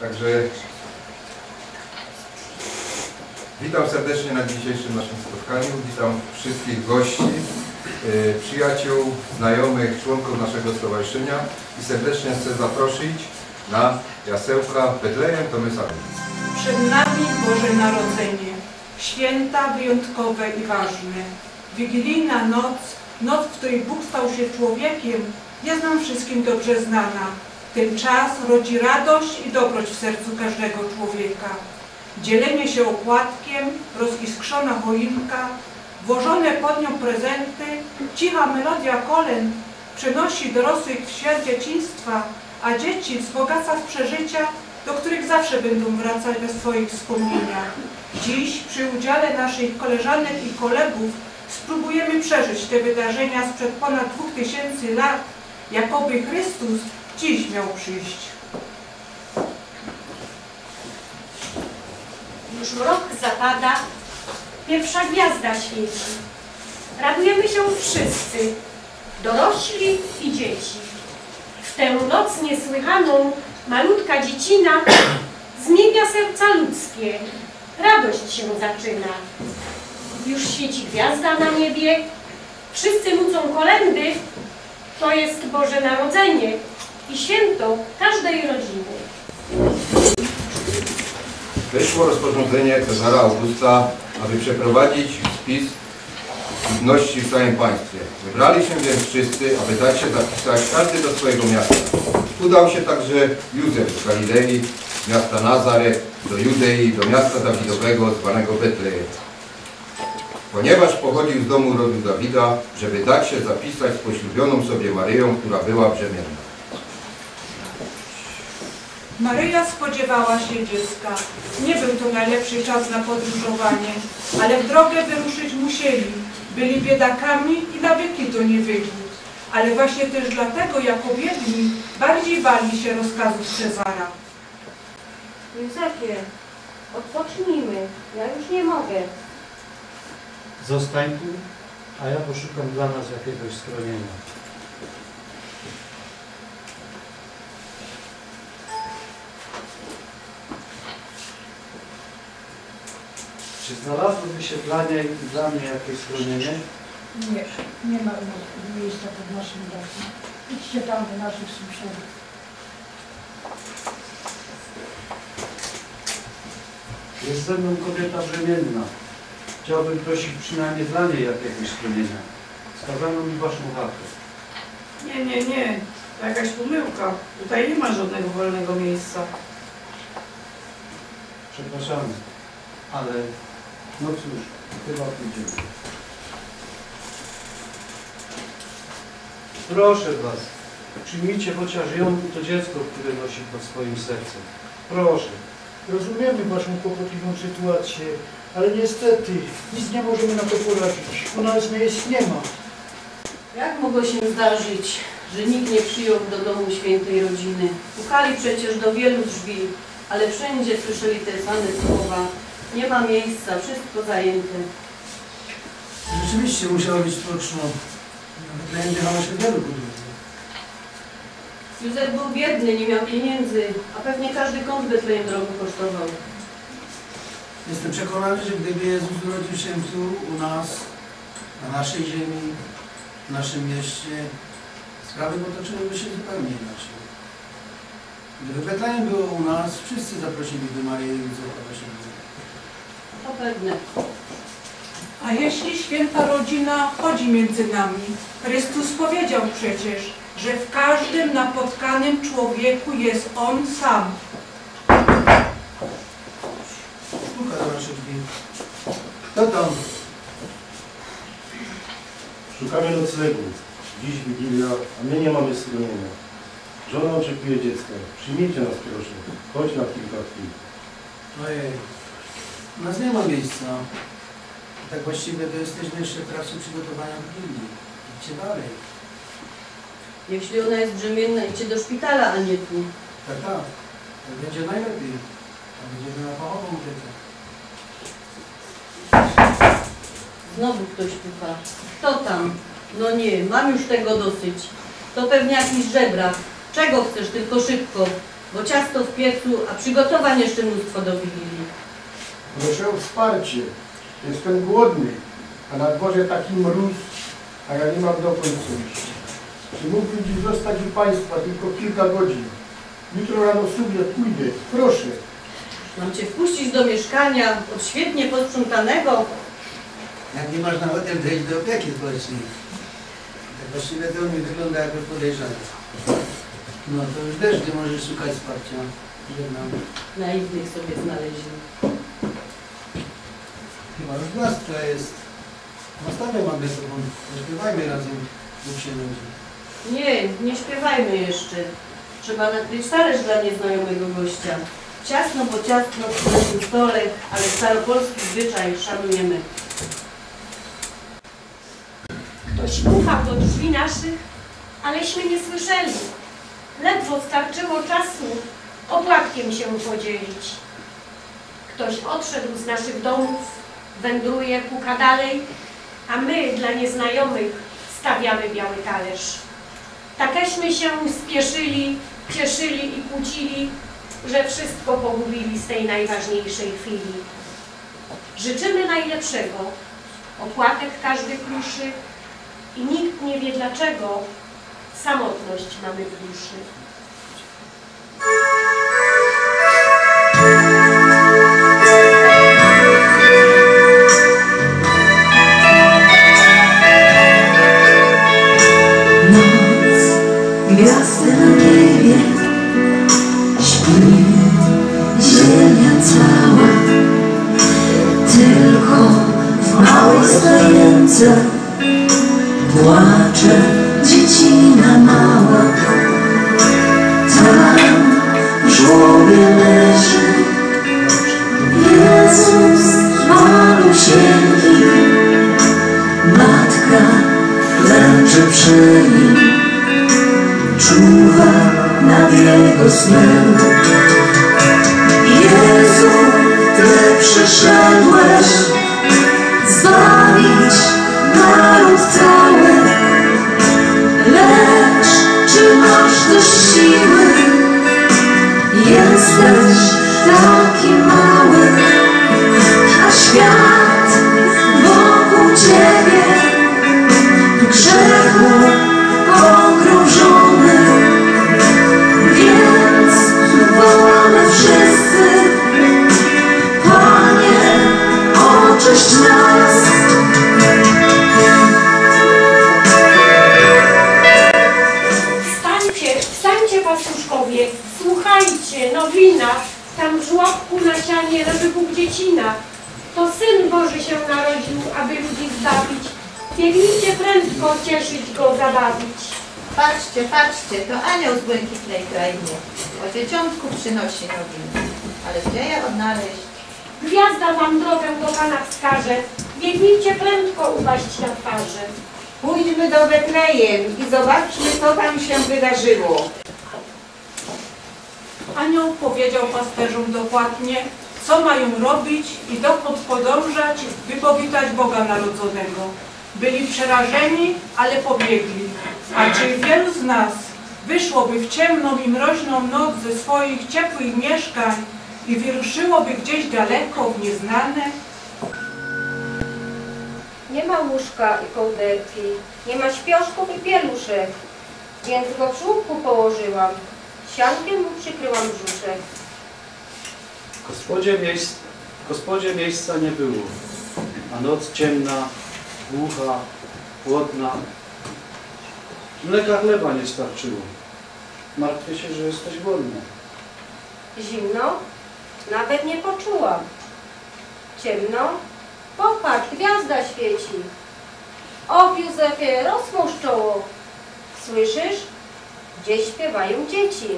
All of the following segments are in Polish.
Także witam serdecznie na dzisiejszym naszym spotkaniu. Witam wszystkich gości, y, przyjaciół, znajomych, członków naszego stowarzyszenia i serdecznie chcę zaprosić na jasełka Betlejem, to sami. Przed nami Boże Narodzenie, święta wyjątkowe i ważne. Wigilijna noc, noc, w której Bóg stał się człowiekiem, jest nam wszystkim dobrze znana. Ten czas rodzi radość i dobroć w sercu każdego człowieka. Dzielenie się opłatkiem, roziskrzona choinka, włożone pod nią prezenty, cicha melodia kolęd przenosi dorosłych w świat dzieciństwa, a dzieci wzbogaca z przeżycia, do których zawsze będą wracać we swoich wspomnieniach. Dziś przy udziale naszych koleżanek i kolegów spróbujemy przeżyć te wydarzenia sprzed ponad 2000 lat, jakoby Chrystus dziś miał przyjść. Już mrok zapada, pierwsza gwiazda świeci. Radujemy się wszyscy, dorośli i dzieci. W tę noc niesłychaną malutka dziecina zmienia serca ludzkie. Radość się zaczyna. Już świeci gwiazda na niebie, wszyscy nucą kolendy. To jest Boże Narodzenie i święto każdej rodziny. Wyszło rozporządzenie Cezara Augusta, aby przeprowadzić spis ludności w całym państwie. Wybrali się więc wszyscy, aby dać się zapisać każdy do swojego miasta. Udał się także Józef z Galilei, miasta Nazaret, do Judei, do miasta Dawidowego zwanego Betlejem. Ponieważ pochodził z domu rodu Dawida, żeby dać się zapisać z poślubioną sobie Maryją, która była brzemienna. Maryja spodziewała się dziecka. Nie był to najlepszy czas na podróżowanie, ale w drogę wyruszyć musieli. Byli biedakami i na wieki to nie wyjdą. Ale właśnie też dlatego, jako biedni, bardziej bali się rozkazów Cezara. Józefie, odpocznijmy, ja już nie mogę. Zostań tu, a ja poszukam dla nas jakiegoś schronienia. Czy znalazłoby się dla niej dla mnie jakieś schronienie? Nie, nie ma miejsca pod naszym dachem. Idźcie tam do naszych sąsiadów. Jest ze mną kobieta brzemienna. Chciałbym prosić przynajmniej dla niej jakiegoś schronienia. Skazano mi waszą chatę. Nie, nie, nie. To jakaś pomyłka. Tutaj nie ma żadnego wolnego miejsca. Przepraszamy, ale no cóż, chyba pójdziemy. Proszę was, przyjmijcie chociaż ją to dziecko, które nosi pod swoim sercem. Proszę. Rozumiemy Waszą kłopotliwą sytuację, ale niestety nic nie możemy na to poradzić. U nas miejsc nie ma. Jak mogło się zdarzyć, że nikt nie przyjął do domu świętej rodziny? Pukali przecież do wielu drzwi, ale wszędzie słyszeli te same słowa. Nie ma miejsca, wszystko zajęte. Rzeczywiście musiało być tłoczno. Nawet jechało się wielu podróży. Józef był biedny, nie miał pieniędzy, a pewnie każdy kąt Betlejem drogo kosztował. Jestem przekonany, że gdyby Jezus urodził się tu, u nas, na naszej ziemi, w naszym mieście, sprawy potoczyłyby się zupełnie inaczej. Gdyby Betlejem było u nas, wszyscy zaprosiliby Marię i Józefa do siebie. To pewne. A jeśli święta rodzina chodzi między nami, Chrystus powiedział przecież, że w każdym napotkanym człowieku jest On sam. Puka do naszych drzwi. Kto tam? Szukamy noclegu. Dziś Wigilia, a my nie mamy schronienia. Żona oczekuje dziecka. Przyjmijcie nas proszę. Chodź na kilka chwil. Ojej, nas nie ma miejsca. Tak właściwie to jesteśmy jeszcze w trakcie przygotowania Wigilii. Idźcie dalej. Jeśli ona jest brzemienna, idźcie do szpitala, a nie tu. Tak, tak. Tak będzie najlepiej. Tak będziemy na pochową opiekę. Znowu ktoś puka. Kto tam? No nie, mam już tego dosyć. To pewnie jakiś żebrak. Czego chcesz, tylko szybko. bo ciasto w piecu, a przygotowań jeszcze mnóstwo do Wigilii. Proszę o wsparcie. Jestem głodny, a na dworze taki mróz, a ja nie mam dokąd iść. Czy mógłbym dziś zostać u Państwa tylko kilka godzin? Jutro rano sobie pójdę. Proszę. Mam cię wpuścić do mieszkania od świetnie posprzątanego. Jak nie masz na hotel, to idź do opieki społecznej. Tak właściwie to mi wygląda jakoś podejrzane. No to już wiesz, gdzie możesz szukać wsparcia. Żegnam. Naiwnych sobie znaleźli. Już gwiazdka jest. Nastawę mamy sobą. Zaśpiewajmy razem. Bóg się nudzi. Nie, nie śpiewajmy jeszcze. Trzeba nakryć talerz dla nieznajomego gościa. Ciasno, bo ciasno przy naszym stole, ale staropolski zwyczaj szanujemy. Ktoś puka do drzwi naszych, aleśmy nie słyszeli. Ledwo starczyło czasu opłatkiem się podzielić. Ktoś odszedł z naszych domów, wędruje, puka dalej, a my dla nieznajomych stawiamy biały talerz. Takeśmy się spieszyli, cieszyli i kłócili, że wszystko pogubili z tej najważniejszej chwili. Życzymy najlepszego, opłatek każdy kruszy i nikt nie wie dlaczego samotność mamy w duszy. Gwiazdy na niebie, śpi ziemia cała. Tylko w małej stajence płacze dziecina mała. Tam w żłobie leży Jezus malusieńki, matka klęczy przy nim, nad jego snem. Jezu, Ty przyszedłeś prędko, cieszyć Go, zabawić. Patrzcie, patrzcie, to anioł z błękitnej krainy. O dzieciątku przynosi nowinę. Ale gdzie je odnaleźć? Gwiazda wam drogę do Pana wskaże. Biegnijcie prędko upaść na twarze. Pójdźmy do Betlejem i zobaczmy, co tam się wydarzyło. Anioł powiedział pasterzom dokładnie, co mają robić i dokąd podążać, by powitać Boga Narodzonego. Byli przerażeni, ale pobiegli. A czy wielu z nas wyszłoby w ciemną i mroźną noc ze swoich ciepłych mieszkań i wyruszyłoby gdzieś daleko w nieznane? Nie ma łóżka i kołderki, nie ma śpioszków i pieluszek, więc go w żłóbku położyłam. Siankiem mu przykryłam brzuszek. W gospodzie, miejsc, w gospodzie miejsca nie było, a noc ciemna, głucha, chłodna. Mleka chleba nie starczyło. Martwię się, że jesteś głodna. Zimno? Nawet nie poczułam. Ciemno? Popatrz, gwiazda świeci. O, Józefie, rozmóż czoło. Słyszysz? Gdzieś śpiewają dzieci.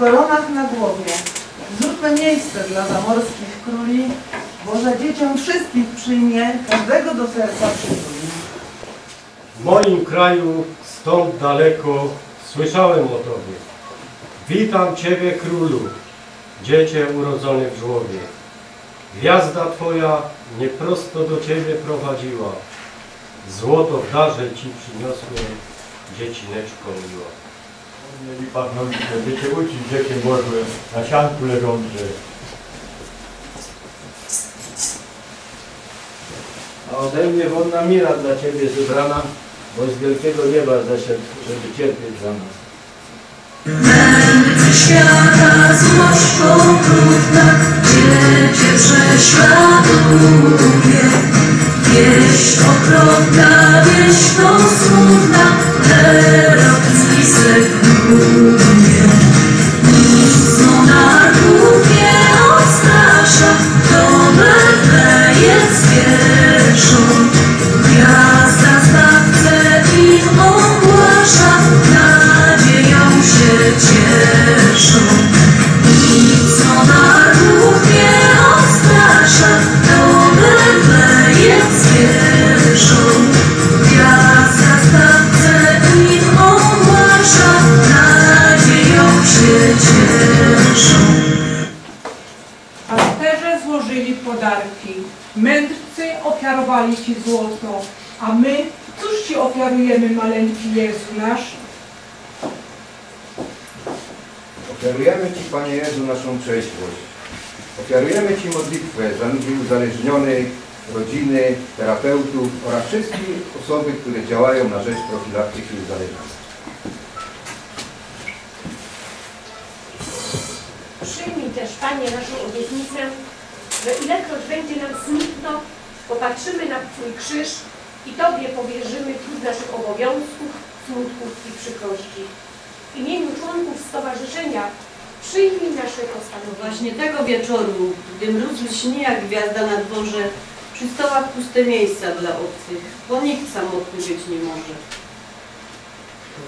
Koronach na głowie. Zróbmy miejsce dla zamorskich króli, Boże dzieciom wszystkich przyjmie, każdego do serca przytuli. W moim kraju, stąd daleko, słyszałem o Tobie. Witam Ciebie, Królu, Dziecię urodzony w żłobie. Gwiazda Twoja mnie prosto do Ciebie prowadziła. Złoto w darze Ci przyniosłem, dziecineczko miła. Mieli by cię uczyć, dziecię Boże, na sianku leżące. A ode mnie wodna mira dla Ciebie zebrana, bo z wielkiego nieba zeszedł, żeby cierpieć za nas. świata złość okrutna, Ciebie prześladuje. Wieść okropna, wieść to smutna, Herod zwisek buduje. Złożyli podarki, mędrcy ofiarowali Ci złoto, a my, cóż Ci ofiarujemy, maleńki Jezu nasz? Ofiarujemy Ci, Panie Jezu, naszą trzeźwość. Ofiarujemy Ci modlitwę za ludzi uzależnionych, rodziny, terapeutów oraz wszystkie osoby, które działają na rzecz profilaktyki uzależnień. Przyjmij też, Panie, naszą obietnicę, że ilekroć będzie nam smutno, popatrzymy na Twój krzyż i Tobie powierzymy trud naszych obowiązków, smutków i przykrości. W imieniu członków stowarzyszenia przyjmij nasze postanowienie. Właśnie tego wieczoru, gdy mróz lśni jak gwiazda na dworze, przy stołach puste miejsca dla obcych, bo nikt samotny być nie może.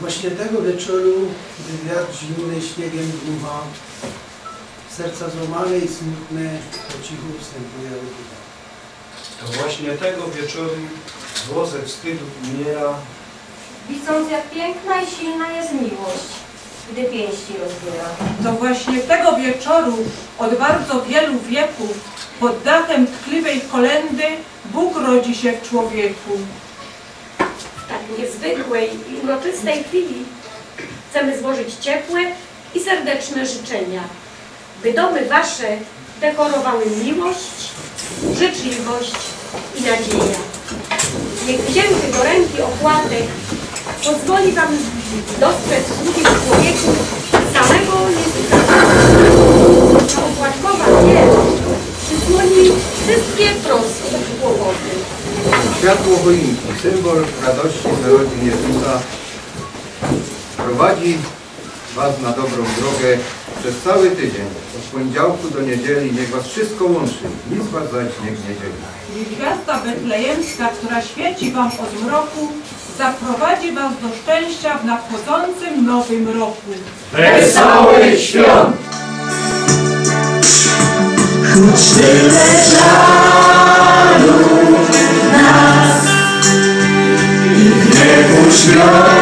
Właśnie tego wieczoru, gdy wiatr zimny śniegiem dmucha, serca złamane i smutne po cichu wstępuje rucha. To właśnie tego wieczoru zło ze wstydu umiera, Widząc, jak piękna i silna jest miłość, gdy pięści rozbiera. To właśnie tego wieczoru od bardzo wielu wieków pod dachem tkliwej kolendy Bóg rodzi się w człowieku. W tak niezwykłej i uroczystej chwili chcemy złożyć ciepłe i serdeczne życzenia, by domy Wasze dekorowały miłość, życzliwość i nadzieja. Niech wzięty do ręki opłatek pozwoli Wam dostrzec w drugim człowieku samego Jezusa. Ta opłatkowa wieść przysłoni wszystkie troski i kłopoty. Światło choinki, symbol radości z narodzin Jezusa, prowadzi Was na dobrą drogę przez cały tydzień, od poniedziałku do niedzieli. Niech Was wszystko łączy, nic Was zaś niech nie dzieli. I gwiazda betlejemska, która świeci Wam od mroku, zaprowadzi Was do szczęścia w nadchodzącym nowym roku. Wesołych świąt! Choć tyle żalu nas i gniewu świątycha,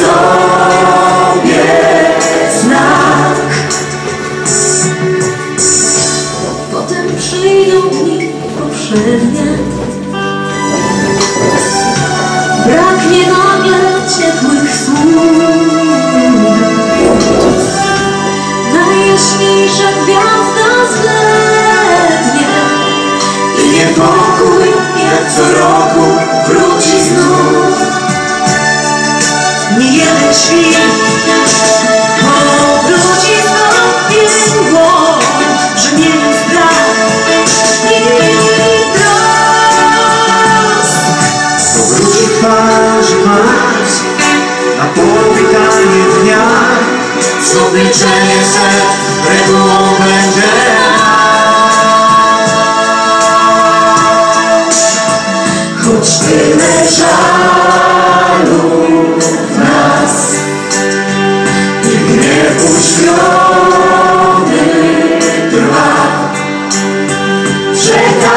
So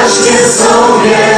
Wyobraźcie sobie,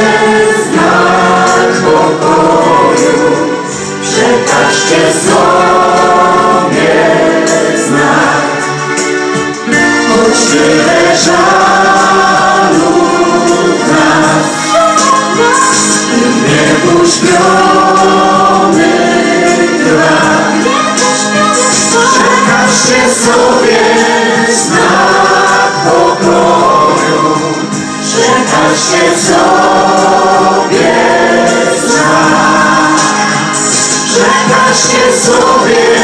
Tak sobie zna, że dasz sobie